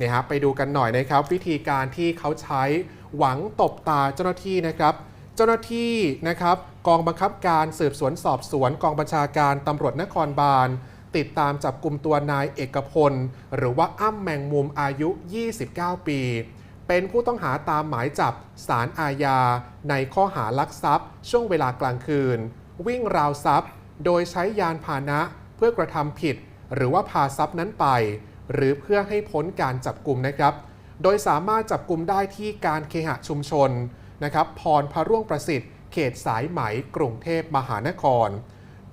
เนี่ยฮะไปดูกันหน่อยนะครับ วิธีการที่เขาใช้หวังตบตาเจ้าหน้าที่นะครับ เจ้าหน้าที่นะครับ กองบังคับการสืบสวนสอบสวนกองบัญชาการตำรวจนครบาล ติดตามจับกลุ่มตัวนายเอกพล หรือว่าอ้ำแมงมุมอายุ 29 ปี เป็นผู้ต้องหาตามหมายจับสารอาญา ในข้อหาลักทรัพย์ ช่วงเวลากลางคืน วิ่งราวทรัพย์ โดยใช้ยานพาหนะเพื่อกระทำผิด หรือว่าพาทรัพย์นั้นไป หรือเพื่อให้พ้นการจับกลุ่มนะครับ โดยสามารถจับกลุ่มได้ที่การเคหะชุมชนนะครับพรพระร่วงประสิทธิ์ เขตสายไหมกรุงเทพมหานคร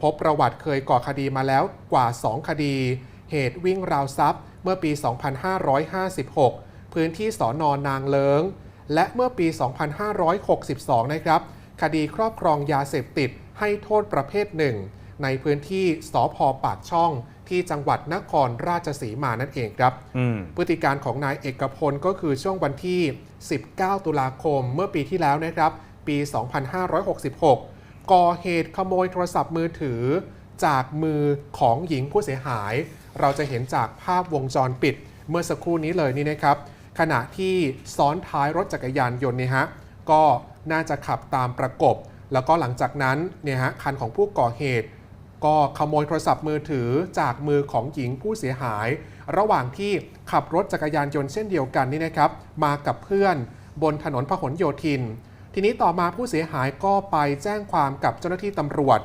พบประวัติเคยก่อคดีมาแล้วกว่า 2 คดี เหตุวิ่งราวทรัพย์ เมื่อปี 2556 พื้นที่สอนอนนางเลิง และเมื่อปี 2562 นะครับ คดีครอบครองยาเสพติดให้โทษประเภทหนึ่ง ในพื้นที่สพปากช่องที่จังหวัดนครราชสีมานั่นเองครับอืมพฤติการของนายเอกพลก็คือช่วงวันที่ 19 ตุลาคมเมื่อปีที่แล้วนะครับ ปี 2566 ก่อเหตุขโมยโทรศัพท์มือถือ จากมือของหญิงผู้เสียหาย เราจะเห็นจากภาพวงจรปิด เมื่อสักครู่นี้เลยนี่นะครับ ขณะที่ซ้อนท้ายรถจักรยานยนต์เนี่ยฮะ ก็น่าจะขับตามประกบ แล้วก็หลังจากนั้นเนี่ยฮะคันของผู้ก่อเหตุ ก็ขโมยโทรศัพท์มือถือจากมือของหญิงผู้เสียหาย ระหว่างที่ขับรถจักรยานยนต์เช่นเดียวกันนี่นะครับ มากับเพื่อนบนถนนพหลโยธิน ทีนี้ต่อมาผู้เสียหายก็ไปแจ้งความกับเจ้าหน้าที่ตำรวจ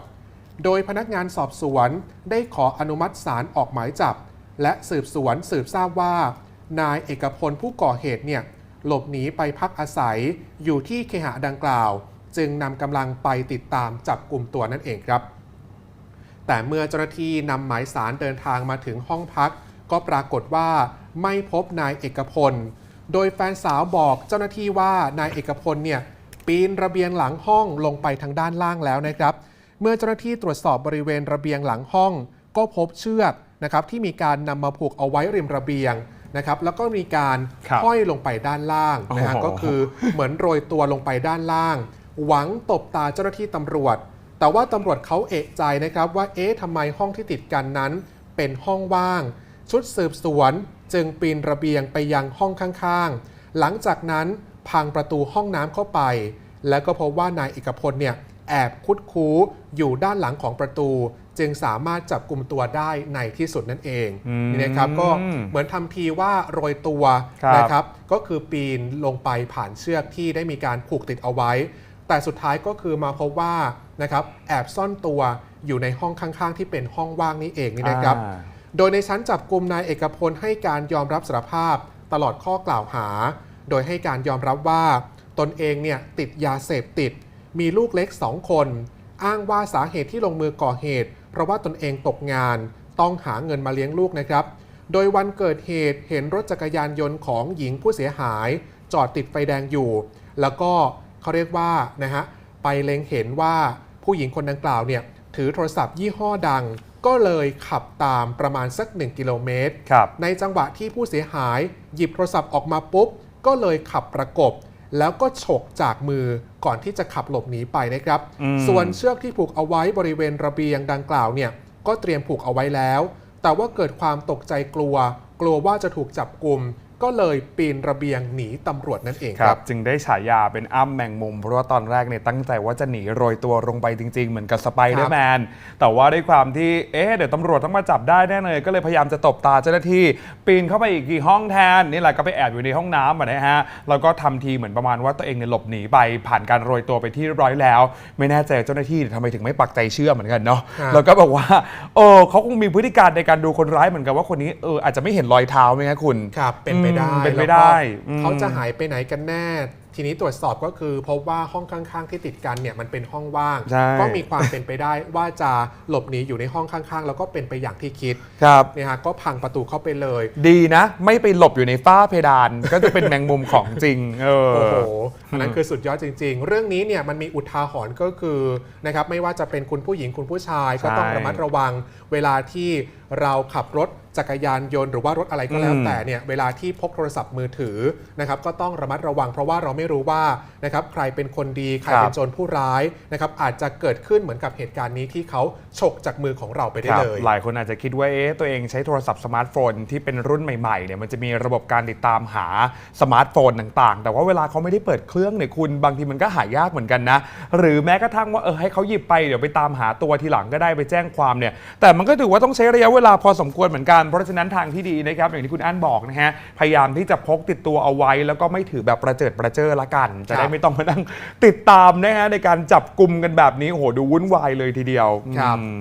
โดยพนักงานสอบสวนได้ขออนุมัติศาลออกหมายจับ และสืบสวนสืบทราบว่า นายเอกพลผู้ก่อเหตุเนี่ยหลบหนีไปพักอาศัยอยู่ที่เคหะดังกล่าว จึงนำกำลังไปติดตามจับกลุ่มตัวนั่นเองครับ แต่เมื่อเจ้าหน้าที่นำหมายสารเดินทางมาถึงห้องพัก ก็ปรากฏว่าไม่พบนายเอกพล โดยแฟนสาวบอกเจ้าหน้าที่ว่านายเอกพลเนี่ยปีนระเบียงหลังห้องลงไปทางด้านล่างแล้วนะครับ เมื่อเจ้าหน้าที่ตรวจสอบบริเวณระเบียงหลังห้อง ก็พบเชือกนะครับที่มีการนำมาผูกเอาไว้ริมระเบียงนะครับแล้วก็มีการครับห้อยลงไปด้านล่างนะฮะโอ้โหก็คือเหมือนโรยตัวลงไปด้านล่าง หวังตบตาเจ้าหน้าที่ตำรวจ แต่ว่าตำรวจเขาเอะใจนะครับว่าเอ๊ะทำไมห้องที่ติดกันนั้นเป็นห้องว่าง ชุดสืบสวนจึงปีนระเบียงไปยังห้องข้างๆ หลังจากนั้นพังประตูห้องน้ำเข้าไป แล้วก็พบว่านายเอกพลเนี่ยแอบคุดคู้อยู่ด้านหลังของประตู จึงสามารถจับกลุ่มตัวได้ในที่สุดนั่นเองอืมนี่นะครับก็เหมือนทำทีว่าโรยตัวครับนะครับ ก็คือปีนลงไปผ่านเชือกที่ได้มีการผูกติดเอาไว้ แต่สุดท้ายก็คือมาพบว่านะครับแอบซ่อนตัวอยู่ในห้องข้างๆ ที่เป็นห้องว่างนี้เองนี่นะครับ อ่า โดยในชั้นจับกลุ่มนายเอกพลให้การยอมรับสารภาพตลอดข้อกล่าวหา โดยให้การยอมรับว่าตนเองเนี่ยติดยาเสพติด มีลูกเล็กสองคน อ้างว่าสาเหตุที่ลงมือก่อเหตุ เพราะว่าตนเองตกงาน ต้องหาเงินมาเลี้ยงลูกนะครับ โดยวันเกิดเหตุเห็นรถจักรยานยนต์ของหญิงผู้เสียหาย จอดติดไฟแดงอยู่ แล้วก็ เขาเรียกว่านะฮะไปเล็งเห็นว่าผู้หญิงคนดังกล่าวเนี่ยถือโทรศัพท์ยี่ห้อดัง ก็เลยขับตามประมาณสัก 1 กิโลเมตรครับในจังหวะที่ผู้เสียหายหยิบโทรศัพท์ออกมาปุ๊บ ก็เลยขับประกบ แล้วก็ฉกจากมือก่อนที่จะขับหลบหนีไปนะครับอืมส่วนเชือกที่ผูกเอาไว้บริเวณระเบียงดังกล่าวเนี่ยก็เตรียมผูกเอาไว้แล้ว แต่ว่าเกิดความตกใจกลัว กลัวว่าจะถูกจับกลุ่ม ก็เลยปีนระเบียงหนีตำรวจนั่นเองคครัรับบจึงได้ฉายาเป็นอ้ำแมงมุม เพราะว่าตอนแรกเนี่ยตั้งใจว่าจะหนีโรยตัวลงไปจริง ๆ เหมือนกับสไปเดอร์แมนแต่ว่าด้วยความที่เอ๊ะเดี๋ยวตำรวจต้องมาจับได้แน่เลย ก็เลยพยายามจะตบตาเจ้าหน้าที่ ปีนเข้าไปอีกกี่ห้องแทนนี่แหละก็ไปแอบอยู่ในห้องน้ำอะนะฮะแล้วก็ทำทีเหมือนประมาณว่าตัวเองเนี่ยหลบหนีไปผ่านการโรยตัวไปที่เรียบร้อยแล้ว ไม่แน่ใจเจ้าหน้าที่ทำไมถึงไม่ปักใจเชื่อเหมือนกันเนาะครับแล้วก็บอกว่าเออเขาคงมีพฤติการในการดูคนร้ายเหมือนกันว่าคนนี้เอออาจจะไม่เห็นรอยเท้าไหมครับคุณครับเป็นไปได้อืมเป็นไปแล้วก็ได้อืมเขาจะหายไปไหนกันแน่ ทีนี้ตรวจสอบก็คือพบว่าห้องข้างๆ ที่ติดกันเนี่ยมันเป็นห้องว่างใช่ก็มีความเป็นไปได้ว่าจะหลบหนีอยู่ในห้องข้างๆ แล้วก็เป็นไปอย่างที่คิดครับเนี่ยฮะก็พังประตูเข้าไปเลย ดีนะ ไม่ไปหลบอยู่ในฝ้าเพดานก็จะเป็นแมงมุมของจริงเออโอ้โหอันนั้นคือสุดยอดจริง ๆ เรื่องนี้เนี่ยมันมีอุทาหรณ์ก็คือนะครับไม่ว่าจะเป็นคุณผู้หญิงคุณผู้ชายก็ต้องใช่ระมัดระวังเวลาที่เราขับรถ จักรยานยนต์หรือว่ารถอะไรก็แล้วอืมแต่เนี่ยเวลาที่พกโทรศัพท์มือถือนะครับก็ต้องระมัดระวังเพราะว่าเราไม่รู้ว่านะครับใครเป็นคนดีใครครับเป็นโจรผู้ร้ายนะครับอาจจะเกิดขึ้นเหมือนกับเหตุการณ์นี้ที่เขาฉกจากมือของเราไปได้ครับเลย หลายคนอาจจะคิดว่าเอ๊ะตัวเองใช้โทรศัพท์สมาร์ทโฟนที่เป็นรุ่นใหม่ๆเนี่ยมันจะมีระบบการติดตามหาสมาร์ทโฟนต่างๆ แต่ว่าเวลาเขาไม่ได้เปิดเครื่องเนี่ยคุณบางทีมันก็หายากเหมือนกันนะ หรือแม้กระทั่งว่าเออให้เขาหยิบไปเดี๋ยวไปตามหาตัวทีหลังก็ได้ไปแจ้งความเนี่ยแต่มันก็ถือว่าต้องใช้ระยะเวลาพอสมควรเหมือนกันเพราะฉะนั้นทางที่ดีนะครับอย่างที่คุณอั้นบอกนะฮะพยายามที่จะพกติดตัวเอาไว้ แล้วก็ไม่ถือแบบประเจิดประเจ้อละกัน จะได้ครับไม่ต้องมานั่งติดตามนะฮะในการจับกลุ่มกันแบบนี้โอ้โหดูวุ่นวายเลยทีเดียวครับอืม